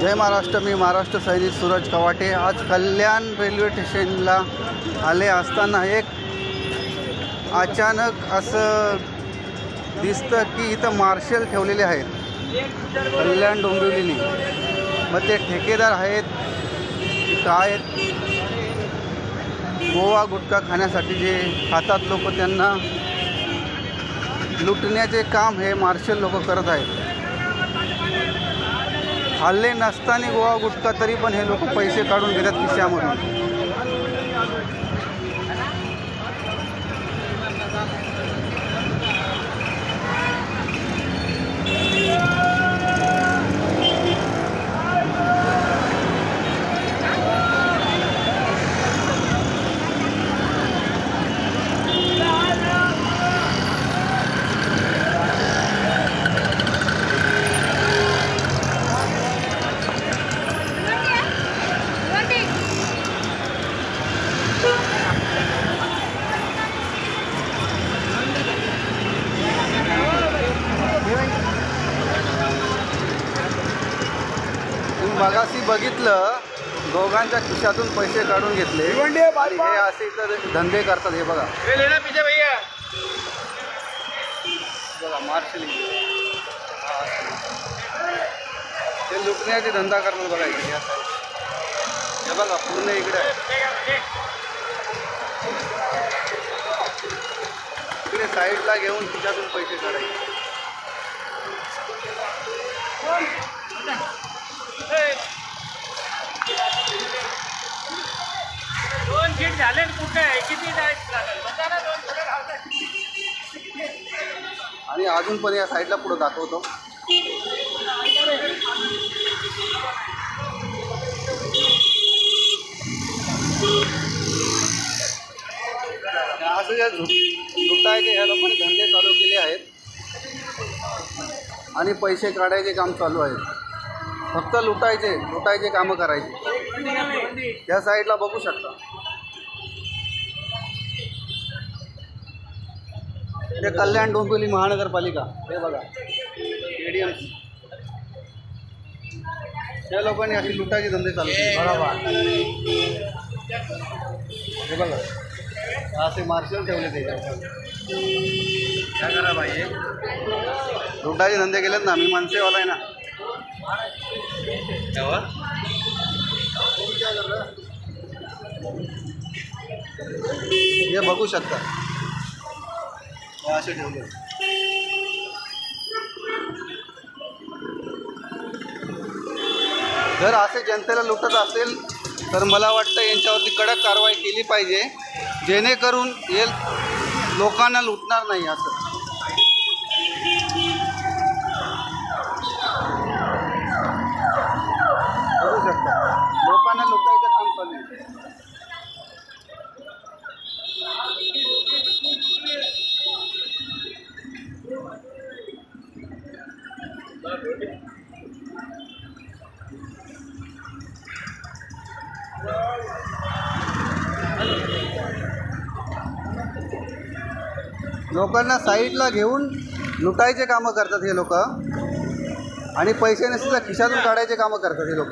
जय महाराष्ट्र मी महाराष्ट्र सैनिक सूरज कवाटे. आज कल्याण रेल्वे स्टेशनला आले असताना एक अचानक असं दिसतं की इथं मार्शल ठेवलेले आहेत. कल्याण डोंबिवलीने. मग ते ठेकेदार आहेत. काय आहेत? गोवा गुटखा खाण्यासाठी जे खातात लोक त्यांना लुटण्याचे काम हे मार्शल लोक करत आहेत. हल्ले नसताना गोवा गुटखा तरी पण हे लोक पैसे काढून घेतात खिशामधून. मगाशी बघितलं दोघांच्या खिशातून पैसे काढून घेतले आणि हे असे इथं धंदे करतात हे बघा मार्शलिंग हा. ते लुटण्याचे धंदा करतात बघा इकडे. हे बघा पूर्ण इकडे. इकडे साईडला घेऊन खिशातून पैसे काढायचे दोन कुठे आहे? किती आणि अजून पण या साईडला पुढं दाखवतो. असं जे झु- ते ह्या लोकांनी धंदे चालू केले आहेत. आणि पैसे काढायचे काम चालू आहे फक्त लुटायचे लुटायचे कामं करायचे. या साईडला बघू शकता. हे कल्याण डोंबिवली महानगरपालिका. हे बघा. एडीएम या लोकांनी अशी लुटाचे धंदे चालू केले. हे बघा. असे मार्शल ठेवले ते. क्या करा भाई? ये? लुटाचे धंदे केलेत ना. मी मनसेवाला आहे ना? हे बघू शकता. हो, असे ठेवले. जर असे जनतेला लुटत असेल तर मला वाटतं यांच्यावरती कडक कारवाई केली पाहिजे. जेणेकरून हे लोकांना लुटणार नाही असं. लोकांना साईडला घेऊन लुटायचे कामं करतात हे लोक. आणि पैसे नसतील तर खिशातून काढायचे कामं करतात हे लोक.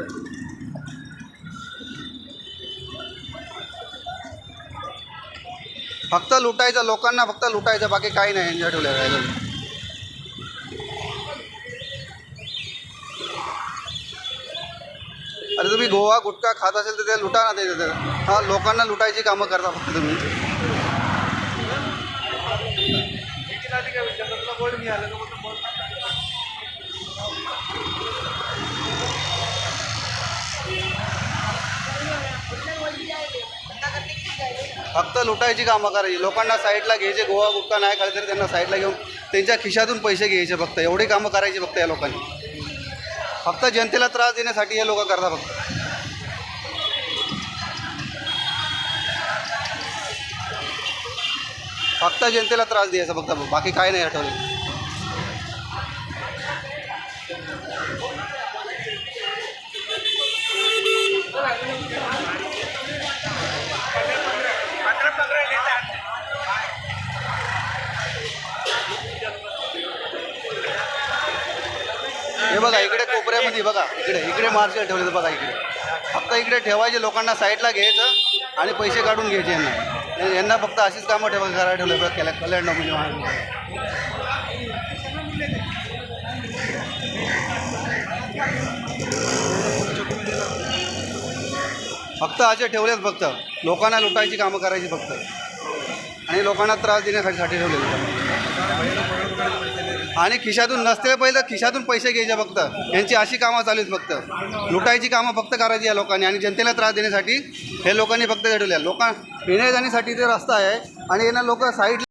फक्त लुटायचं लोकांना फक्त लुटायचं बाकी काही नाही एन्जॉय ठेवलं तुम्ही गोवा गुटखा खात असेल तर ते लुटा ना ते. हा लोकांना लुटायची कामं करता फक्त तुम्ही. फक्त लुटायची कामं करायची. लोकांना साईडला घ्यायचे गोवा गुटखा नाही खाली तरी त्यांना साईडला घेऊन त्यांच्या खिशातून पैसे घ्यायचे फक्त. एवढी कामं करायची फक्त या लोकांनी. फक्त जनतेला त्रास देण्यासाठी हे लोक करतात फक्त. फक्त जनतेला त्रास द्यायचा फक्त. बाकी काय नाही आठवले. हे बघा इकडे कोपऱ्यामध्ये बघा इकडे इकडे मार्च ठेवले बघा इकडे. फक्त इकडे ठेवायचे लोकांना साईडला घ्यायचं आणि पैसे काढून घ्यायचे यांना. यांना फक्त अशीच कामं ठेवा करायला ठेवलं बघा कल्याण डोंबिवली फक्त असे ठेवलेत फक्त. लोकांना लुटायची कामं करायची फक्त. आणि लोकांना त्रास देण्यासाठी ठेवलेले आणि खिशातून नसते पहिले खिशातून पैसे घ्यायचे फक्त. यांची अशी कामं चालू आहेत फक्त. लुटायची कामं फक्त करायची या लोकांनी. आणि जनतेला त्रास देण्यासाठी हे लोकांनी फक्त ठेवले लोकां येण्या जाण्यासाठी ते रस्ता आहे आणि यांना लोक साईड